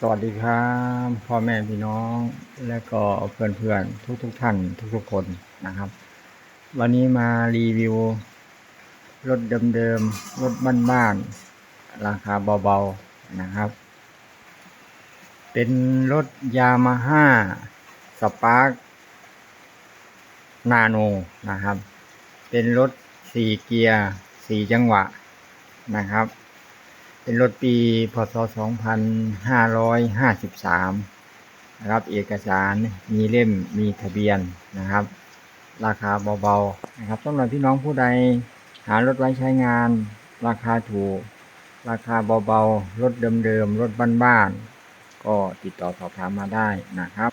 สวัสดีครับพ่อแม่พี่น้อง และก็เพื่อนๆทุกๆทท่านทุกๆคนนะครับ วันนี้มารีวิว รถเดิมๆรถบ้านๆราคาเบาๆนะครับ เป็นรถยามาฮ่าสปาร์กนาโนนะครับ เป็นรถสี่เกียร์สี่จังหวะนะครับ เป็นรถปีพศ 2553 นะครับ เอกสารมีเล่มมีทะเบียนนะครับ ราคาเบาๆนะครับสำหรับพี่น้องผู้ใดหารถไว้ใช้งาน ราคาถูก ราคาเบาๆ รถเดิมๆ รถบ้านๆ ก็ติดต่อสอบถามมาได้นะครับ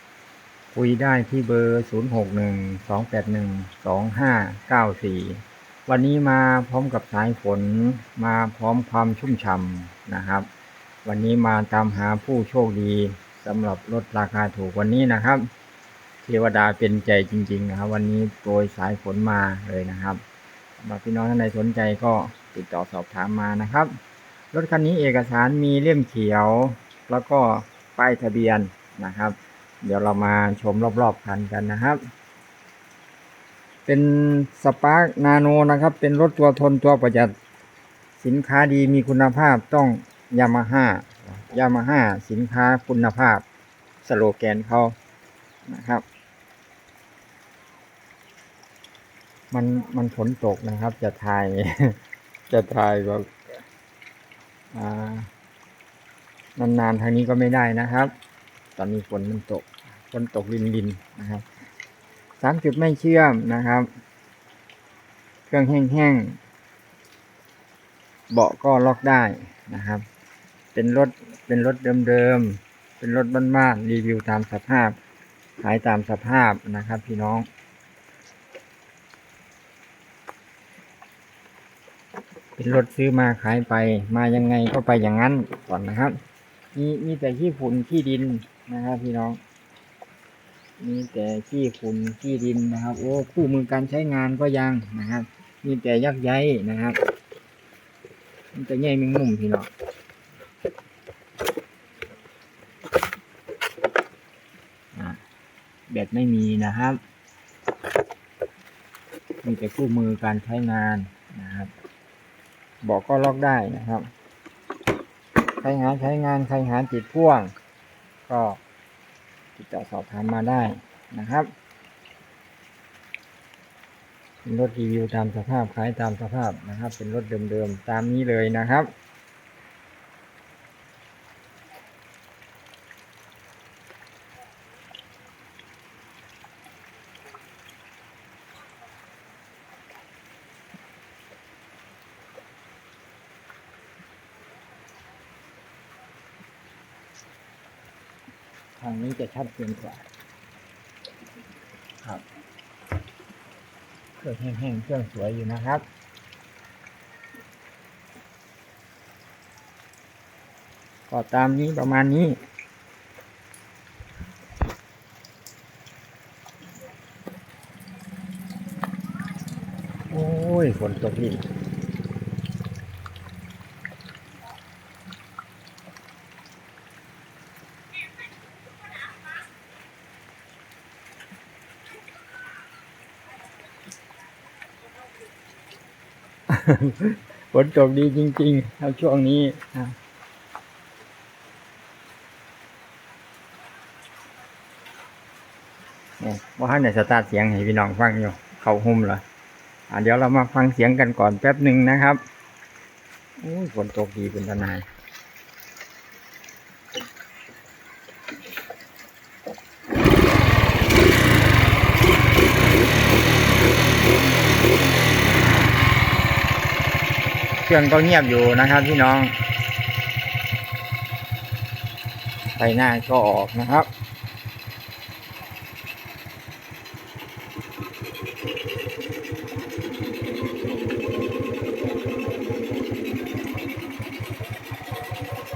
คุยได้ที่เบอร์ 0612812594 วันนี้มาพร้อมกับสายฝนมาพร้อมความชุ่มฉ่ำนะครับ วันนี้มาตามหาผู้โชคดีสำหรับรถราคาถูกวันนี้นะครับ เทวดาเป็นใจจริง ๆ นะครับ วันนี้โปรยสายฝนมาเลยนะครับสำหรับพี่น้องท่านใดสนใจก็ติดต่อสอบถามมานะครับรถคันนี้เอกสารมีเล่มเขียว แล้วก็ป้ายทะเบียนนะครับ เดี๋ยวเรามาชมรอบๆคันกันนะครับ เป็นสปาร์กนาโนนะครับ เป็นรถตัวทนตัวประหยัด สินค้าดีมีคุณภาพต้องยามาฮ่ายามาฮ่าสินค้าคุณภาพ สโลแกนเขานะครับ มันมันฝนตกนะครับ จะถ่าย จะถ่ายแบบอ่านานๆทางนี้ก็ไม่ได้นะครับ ตอนนี้ฝนมันตกฝนตกลินลินนะครับ สามจุดไม่เชื่อมนะครับ เครื่องแห้งๆ เบาะก็ล็อกได้นะครับ เป็นรถเป็นรถเดิมๆ เป็นรถบ้านๆ รีวิวตามสภาพ ขายตามสภาพนะครับพี่น้องเป็นรถซื้อมาขายไปมายังไงก็ไปอย่างนั้นก่อนนะครับ มีมีแต่ขี้ฝุ่นขี้ดินนะครับพี่น้อง มีแต่ขี้ฝุ่นขี้ดินนะครับ โอ้คู่มือการใช้งานก็ยังนะครับ มีแต่ยักใยนะครับมีแต่ใยแมงมุมพี่น้องอะแบตไม่มีนะครับ มีแต่คู่มือการใช้งานนะครับ บอกก็ล็อกได้นะครับ ใครหาใช้งานใครหาติดพ่วง ก็ ติดต่อสอบถามมาได้นะครับเป็นรถรีวิวตามสภาพขายตามสภาพนะครับ เป็นรถเดิมๆตามนี้เลยนะครับ ทางนี้จะชัดเจนกว่าครับเครื่องแห้งๆเครื่องสวยอยู่นะครับก็ตามนี้ประมาณนี้โอ้ยฝนตกดิน ฝนตกดีจริงๆครับช่วงนี้นะว่าให้ในสตาร์เสียงให้พี่น้องฟังอยู่ เขาหุ่มเหรออะเดี๋ยวเรามาฟังเสียงกันก่อนแป๊บหนึ่งนะครับโอ้ยฝนตกดีเป็นทนาย รื่องก็เงียบอยู่นะครับพี่น้องไฟหน้าก็ออกนะครับ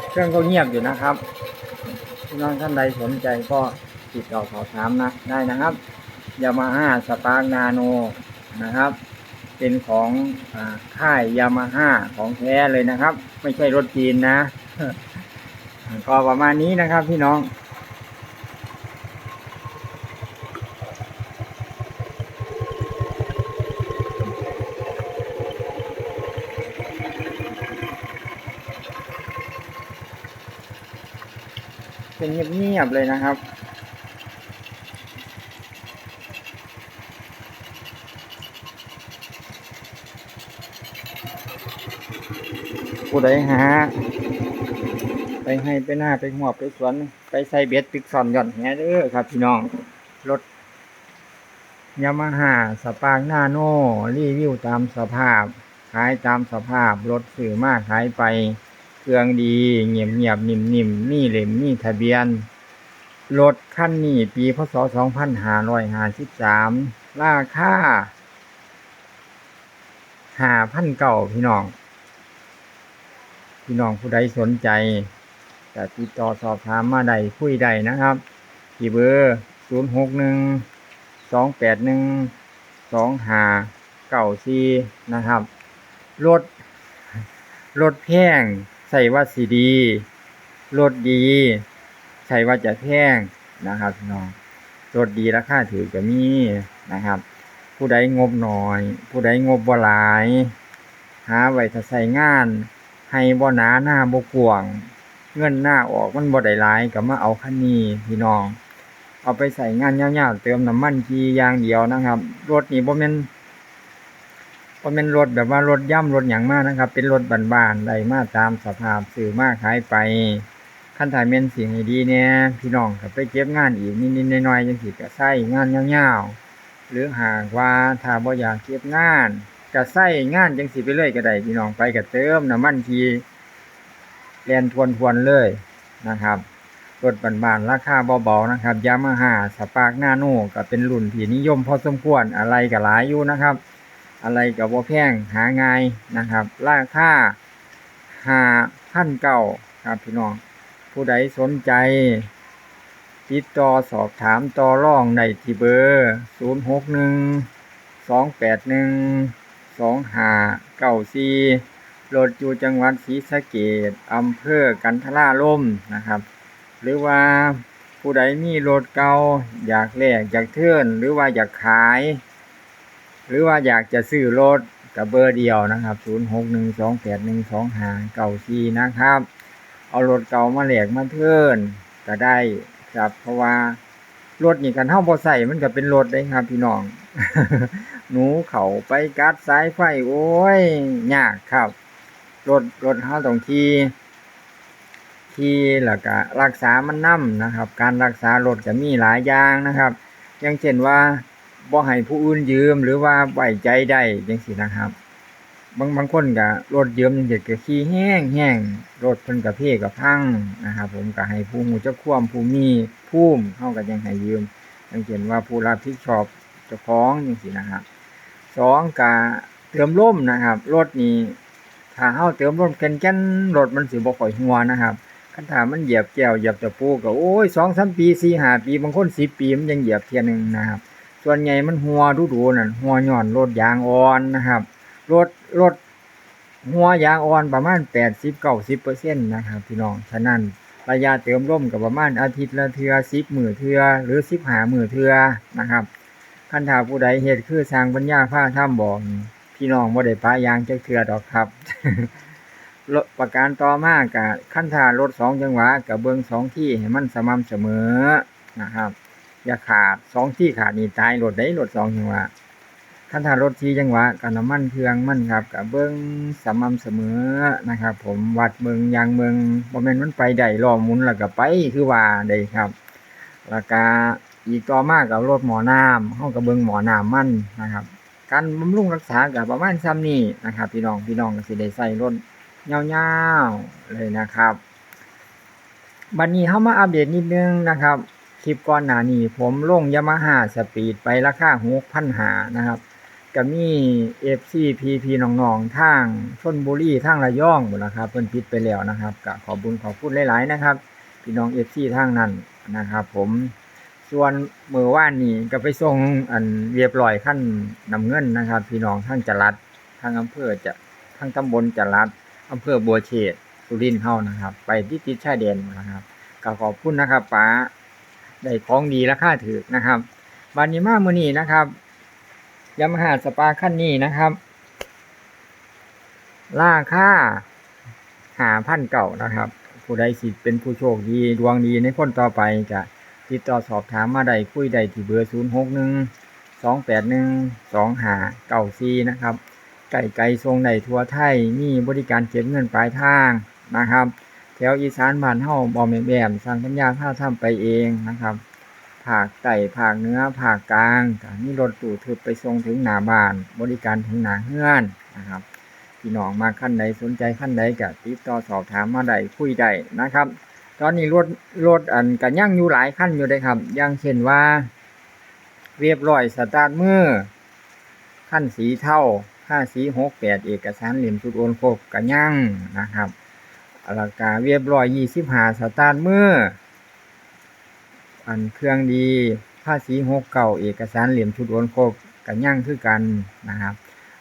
เครื่องก็เงียบอยู่นะครับพี่น้องท่านใดสนใจก็ติดต่อสอบถามนะได้นะครับยามาฮ่าสปาร์กนาโนนะครับ เป็นของอค่ายยามาฮ่าของแท้เลยนะครับ ไม่ใช่รถจีนนะก็ประมาณนี้นะครับพี่น้องเป็นเงียบๆเลยนะครับ ผู้ใดหา ไปให้ไปหน้าไปหัวไปสวน ไปใส่เบ็ดตึกสอนหย่อนแหเด้อครับ พี่น้องรถยามาฮ่าสปาร์กหน้าโน่รีวิวตามสภาพ ขายตามสภาพรถสื่อมากขายไป เครื่องดีเงียบเงียบนิ่มนิ่มนี่เล่มนี่ทะเบียนรถคันนี้ปีพศ2553ราคา5,000เก่าพี่น้อง พี่น้องผู้ใดสนใจจะติดต่อสอบถามมาได้คุยได้นะครับที่เบอร์ 0 6 1 2 8 1 2 5 9 4 นะครับ รถ รถแพงใส่ว่าสีดี รถดีใช่ว่าจะแพงนะครับพี่น้อง รถดีราคาถือก็มีนะครับ ผู้ใดงบหน้อย ผู้ใดงบบ่หลาย หาไว้ถ้าใส่งาน ให้บ่หนาหน้าบ่กวางเงินหน้าออกมันบ่ได้หลายก็มาเอาคันนี้พี่น้อง เอาไปใส่งานยาวๆเติมน้ำมันทีอย่างเดียวนะครับ รถนี่บ่แม่นบ่แม่นรถแบบว่ารถย่ำรถหยังมากนะครับ เป็นรถบานๆได้มาตามสภาพซื้อมาขายไปคันถ่ายแม่นเสียงดีเนี่ยพี่น้องก็ไปเก็บงานอีกนิดๆหน่อยๆจังซี่ก็ใช้งานยาวๆหรือหากว่าถ้าบ่อยากเก็บงาน ก็ใส่งานจังสิไปเลยก็ได้พี่น้องไปก็เติมน้ำมันทีแลนทวนทวนๆเลยนะครับรถบานๆราคาเบาๆนะครับยามาฮ่าสปาร์กนาโน่ก็เป็นรุ่นที่นิยมพอสมควรอะไรก็หลายอยู่นะครับ อะไรก็บ่แพงหาง่ายนะครับ ราคาหาพันเก้าครับพี่น้อง ผู้ใดสนใจ ติดต่อสอบถามต่อรองในที่เบอร์ศูนย์หกหนึ่ง สองแปดหนึ่งสองหาเก้าสี่รถอยู่จังหวัดศรีสะเกดอำเภอกันทราล่มนะครับ หรือว่าผู้ใดมีรถเก่าอยากแลกอยากเทิร์นหรือว่าอยากขาย หรือว่าอยากจะซื้อรถกับเบอร์เดียวนะครับ 0 6 1 2 8 1 2 5 9 4 นะครับ เอารถเก่ามาแลกมาเทิร์นก็ได้ครับเพราะว่ารถนี่กันเท่าบ่ใส่มันก็เป็นรถได้ครับพี่น้อง หนูเขาไปกัดสายไฟโอ้ยยากครับรถรถเฮาต้องขี่ขี่แล้วก็รักษามันนํนะครับ การรักษารถก็มีหลายอย่างนะครับ อย่างเช่นว่าบ่ให้ผู้อื่นยืมหรือว่าไว้ใจได้จังซี่นะครับ บางบางคนก็รถยืมจังซี่ก็ขี่แห้งแห้งรถเพิ่นก็เพก็พังนะครับ ผมก็ให้ผู้ฮู้จักความผู้มีภูมิเฮาก็ยังให้ยืมอย่างเช่นว่าผู้รับผิดชอบเจ้าของจังซี่นะครับ สองกะเติมลมนะครับรถนี่ถ้าเฮาเติมลมแก่นรถมันสิบ่ค่อยหัวนะครับคันถ้ามันเหยียบแก้วเหยียบตะปูก็โอ้ย2-3ปี4-5ปีบางคน10ปีมันยังเหยียบเที่ยนึงนะครับ ส่วนใหญ่มันหัวดูๆนั่นหัวย้อนรถยางอ่อนนะครับรถรถหัวยางอ่อนประมาณ80-90%นนะครับพี่น้องฉะนั้นระยะเติมลมก็ประมาณอาทิตย์ละเทื่อ10มื้อเทื่อหรือ15มื้อเทื่อนะครับ คันถ้าผู้ใดเฮ็ดคือสร้างปัญญาพาถ้ำบอกพี่น้องบ่ได้ปะยางจักเทื่อดอกครับรถประการต่อมากะคันถ้ารถสองจังหวะก็เบิ่งสองที่ให้มันสม่ำเสมอนะครับ อย่าขาดสองที่ขาดนี่ตายรถได้รถสองจังหวะคันถ้ารถสี่จังหวะก็น้ำมันเครื่องมันครับก็เบิ่งสม่ำเสมอนะครับ ผมวัดเบิ่งยางเบิ่งบ่แม่นมันไปได้ล้อมุนแล้วก็ไปคือว่าได้ครับ แล้วก็ อีกต่อมากับรถหมอน้ำเฮาก็เบิ่งหมอน้ำมันนะครับ การบำรุงรักษาก็ประมาณซ้ำนี้นะครับ พี่น้องพี่น้องก็สิได้ใช้รถยาวๆเลยนะครับบัดนี้เฮามาอัปเดตนิดนึงนะครับ คลิปก่อนหน้านี้ผมลง Yamaha Speed ไปราคา6,500นหานะครับก็มี FC PP น้องๆทางชลบุรีทางระยองหมดแล้วครับเพิ่นปิดไปแล้วนะครับก็ขอบุญขอบคุณหลายๆนะครับ พี่น้อง FC ทางนั้นนะครับ ผม ส่วนมือว่านนี้ก็ไปส่งอันเรียบร้อยขั้นนำเงินนะครับ พี่น้องทางจรัดทางอำเภอจะทางตำบลจรัดอำเภอบัวเชษสุรินทร์เฮานะครับ ไปที่ติดชายแดนนะครับก็ขอบคุณนะครับป๋าได้ของดีราคาถูกนะครับบานนี้มามือนี้นะครับยามาฮ่าสปาคันนี้นะครับราคาหาพันเก่านะครับ ผู้ใดสิเป็นผู้โชคดีดวงดีในคนต่อไปจะ ติดต่อสอบถามมาได้คุยได้ที่เบอร์ 0 6 1 2 8 1 2 5 9 4 นะครับ ไก่ไก่ทรงในทัวไทยมีบริการเก็บเงินปลายทางนะครับ แถวอีสานบ้านเฮาบ่แม่นแบมสร้างปัญญาพาทำไปเองนะครับภาคใต้ภาคเนื้อภาคกลางก็มีรถตู้ทึบไปส่งถึงหน้าบ้าน บริการถึงหน้าเฮือนนะครับพี่น้องมาขั้นใดสนใจขั้นใดก็ติดต่อสอบถามมาได้คุยได้นะครับ ตอนนี้รถรถอันกันยังอยู่หลายขั้นอยู่เลยครับอย่างเช่นว่า เรียบร้อยสตาร์ทมือขั้นสีเท่าค่าสีหกแปดเอกสารเหลี่ยมสุดโอนครบกันยังนะครับอลากาเรียบร้อยยี่สิบห้าสตาร์ทมืออันเครื่องดีค่าสีหกเก่าเอกสารเหลี่ยมชุดโอนครบกันยังคือกันนะครับ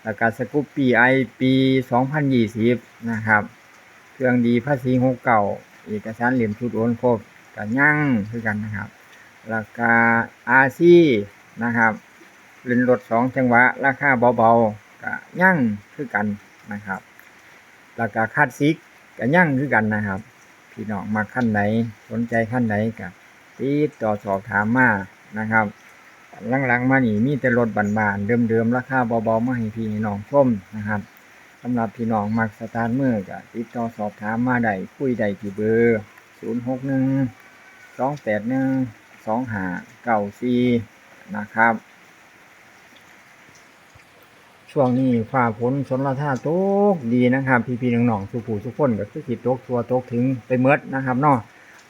แล้วก็สกูปปีไอปี2020นะครับ เครื่องดีภาษีหกเก่า เอกสารเหลี่ยมชุดโอนครบกับยั่งคือกันนะครับราคาอาซีนะครับเล่นรถสองจังหวะ ราคาเบาๆกับยั่งคือกันนะครับราคาคาดซิกกับยั่งคือกันนะครับ พี่น้องมาขั้นไหนสนใจขั้นไหนกับติดต่อสอบถามมานะครับหลังๆมานี่มีแต่รถบานๆเดิมๆราคาเบาๆมาให้พี่น้องชมนะครับำหรับพี่น้องมักสตาร์ทมือก็ติดต่อสอบถามมาได้คุยได้ที่เบอร์ 0 6 1 2 8 1 2 5 9 4 นะครับ ช่วงนี้ฟ้าฝนสนละท่าตกดีนะครับ พี่ๆน้องๆสุผู้สุคนก็คือสิตกทัวตกถึงไปเมดนะครับเนาะ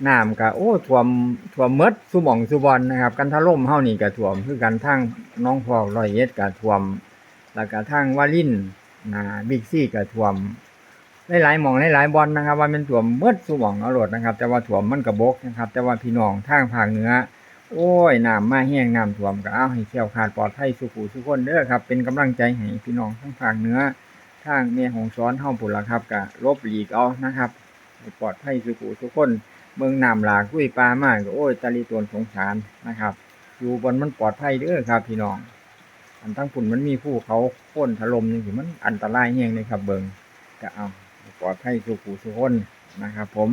น้ำก็โอ้ท่วมท่วมหมดสุหม่องสุบอนนะครับ กันทะล่มเฮานี่ก็ท่วม คือกันทางน้องพอกรอยเอ็ดก็ท่วม แล้วก็ทางวาลิน นะบิ๊กซี่ก็ท่วมหลายๆหมองหลายๆบอนนะครับ ว่ามันท่วมหมดสุหม่องเอาโลดนะครับ แต่ว่าท่วมมันก็บกนะครับ แต่ว่าพี่น้องทางภาคเหนือโอ้ยน้ำมาแห้งน้ำท่วมก็เอาให้แคล้วคลาดปลอดภัยสุขุสุขคนเด้อครับ เป็นกำลังใจให้พี่น้องทั้งภาคเหนือทางแม่ของซ้อนเฮาปุ่นละครับก็ลบหลีกเอานะครับปลอดภัยสุขุสุขคนเมืองน้ำหลากกุ้ยปลามากก็โอ้ยตาลีตวนสงสารนะครับ อยู่บนมันปลอดภัยเด้อครับ พี่น้อง อันทั้งปุ่นมันมีภูเขาโค่นถล่มนี่สิมันอันตรายแห้งเลยครับ เบิงก็เอาปลอดภัยสุขุสุขคนนะครับ ผม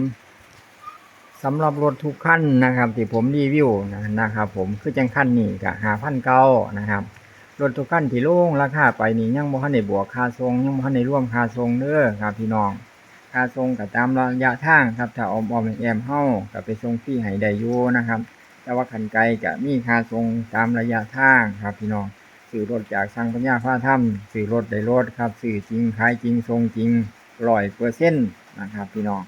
สำหรับรถทุกขั้นนะครับ ที่ผมรีวิวนะนะครับ ผมคือจังขั้นนี้ก็หาพันเก้านะครับรถทุกขั้นที่โล่งราคาไปนี่ยังบ่ทันได้บวกค่าทรงยังบ่ทันได้ร่วมค่าทรงเด้อครับพี่น้องค่าทรงกับตามระยะทางครับถ้าออมออมแอมเฮากับไปทรงที่ให้ได้อยู่นะครับ แต่ว่าขันไกลก็มีค่าทรงตามระยะทางครับพี่น้อง ซื้อรถจากช่างปัญาผ้าถ้ำซื้อรถได้รถครับซื้อจริงขายจริงทรงจริงร้อยเปอร์เซ็นต์นะครับ พี่น้อง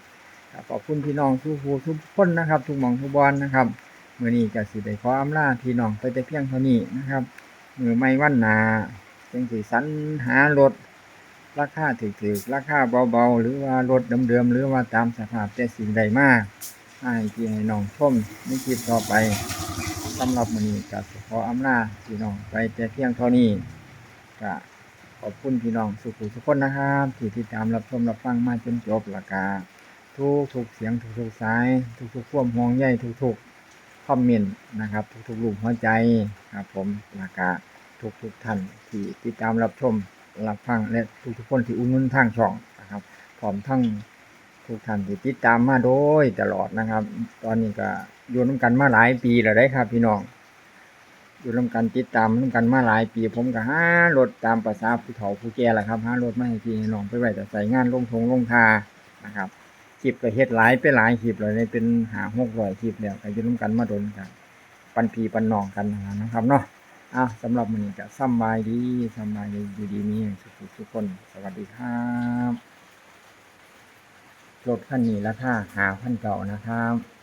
ขอบคุณพี่น้องทุกผู้ทุกคนนะครับ ทุกหมองทุกบอลนะครับเมื่อนี้กสิได้ขออำลาพี่น้องไปแต่เพียงเท่านี้นะครับมือไม่วันนาจังสิสรรหารถราคาถูกๆราคาเบาๆ หรือว่ารถเดิมๆหรือว่าตามสภาพแต่สิ่งใดมากให้พี่ให้น้องชมในคลิปต่อไป สำหรับมือนี้ก็ขออำลาพี่น้องไปแต่เพียงเท่านี้ก็ขอบคุณพี่น้องสุขุทุกคนนะครับที่ติดตามรับชมรับฟังมาจนจบละกาทุกทุกเสียงทุกทุกสาย ทุกทุกๆควมห่วงใยทุกทุกคอมเมนต์นะครับ ทุกทุกๆรูปหัวใจครับผมละกาทุกทุกท่านที่ติดตามรับชมรับฟังและทุกทุกคนที่อุ่นนุนทางช่องนะครับพร้อมทั้งทุกท่านที่ติดตามมาโดยตลอดนะครับ ตอนนี้ก็ อยู่ร่วมกันมาหลายปีแล้วได้ครับพี่น้องอยู่ร่วมกันติดตามร่วมกันมาหลายปี ผมก็หารถตามภาษาผู้เฒ่าผู้แก่แหละครับหารถมาให้พี่น้องไปไว้แต่ใส่งานลงทงลงทานะครับคลิปก็เฮ็ดหลายไปหลายคลิปเลยเป็นหาหกร้อยคลิปแล้วก็อยู่ร่วมกันมาโดนกันปันพีปันน้องกันนะครับเนาะอะสำหรับวันนี้ก็สบายดีสบายดีอยู่ดีมีสุขทุกคน สวัสดีครับรถคันนี้ราคาหาพันเก่านะครับ